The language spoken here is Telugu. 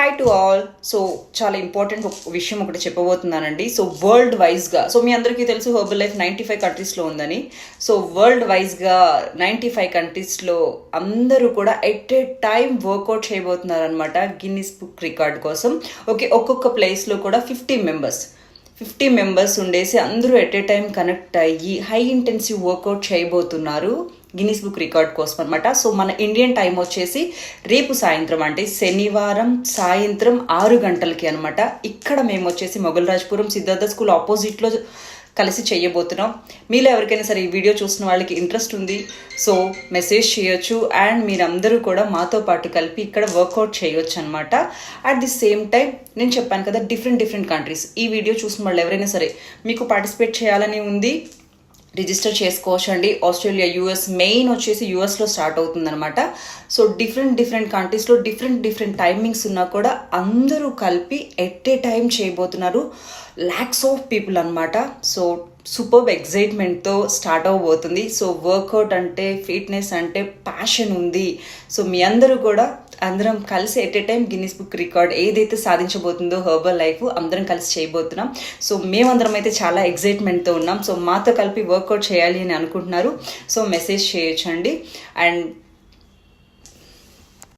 హాయ్ టు ఆల్ సో చాలా ఇంపార్టెంట్ ఒక విషయం ఒకటి చెప్పబోతున్నానండి. సో వరల్డ్ వైజ్గా సో మీ అందరికీ తెలుసు హర్బల్ లైఫ్ నైంటీ ఫైవ్ కంట్రీస్లో ఉందని. సో వరల్డ్ వైజ్గా నైంటీ ఫైవ్ కంట్రీస్లో అందరూ కూడా ఎట్ ఏ టైం వర్కౌట్ చేయబోతున్నారనమాట గిన్నిస్ బుక్ రికార్డ్ కోసం. ఓకే ఒక్కొక్క ప్లేస్లో కూడా ఫిఫ్టీ మెంబర్స్ ఫిఫ్టీ మెంబర్స్ ఉండేసి అందరూ ఎట్ ఏ టైం కనెక్ట్ అయ్యి హై ఇంటెన్సివ్ వర్కౌట్ చేయబోతున్నారు. గిన్నీస్ బుక్ రికార్డ్ కోసం అనమాట సో మన ఇండియన్ టైం వచ్చేసి రేపు సాయంత్రం అంటే శనివారం సాయంత్రం ఆరు గంటలకి అనమాట ఇక్కడ మేము వచ్చేసి మొగల్రాజ్పురం సిద్ధార్థ స్కూల్ ఆపోజిట్లో కలిసి చేయబోతున్నాం. మీలో ఎవరికైనా సరే ఈ వీడియో చూసిన వాళ్ళకి ఇంట్రెస్ట్ ఉంది సో మెసేజ్ చేయొచ్చు. అండ్ మీరందరూ కూడా మాతో పాటు కలిపి ఇక్కడ వర్కౌట్ చేయొచ్చు అనమాట అట్ ది సేమ్ టైం నేను చెప్పాను కదా డిఫరెంట్ డిఫరెంట్ కంట్రీస్ ఈ వీడియో చూసిన వాళ్ళు ఎవరైనా సరే మీకు పార్టిసిపేట్ చేయాలని ఉంది రిజిస్టర్ చేసుకోవచ్చు అండి ఆస్ట్రేలియా యూఎస్ మెయిన్ వచ్చేసి యూఎస్లో స్టార్ట్ అవుతుందన్నమాట. సో డిఫరెంట్ డిఫరెంట్ కంట్రీస్లో డిఫరెంట్ డిఫరెంట్ టైమింగ్స్ ఉన్నా కూడా అందరూ కలిపి ఎట్ ఏ టైం చేయబోతున్నారు. ల్యాక్స్ ఆఫ్ పీపుల్ అనమాట సో సూపర్ ఎగ్జైట్మెంట్తో స్టార్ట్ అవ్వబోతుంది. సో వర్కౌట్ అంటే ఫిట్నెస్ అంటే ప్యాషన్ ఉంది. సో మీ అందరూ కూడా అందరం కలిసి at a time Guinness book record ఏదైతే సాధించబోతుందో హర్బల్ లైఫ్ అందరం కలిసి చేయబోతున్నాం. సో మేమందరం అయితే చాలా ఎగ్జైట్మెంట్తో ఉన్నాం. సో మాతో కలిపి వర్కౌట్ చేయాలి అని అనుకుంటున్నారు. సో మెసేజ్ చేయొచ్చండి. అండ్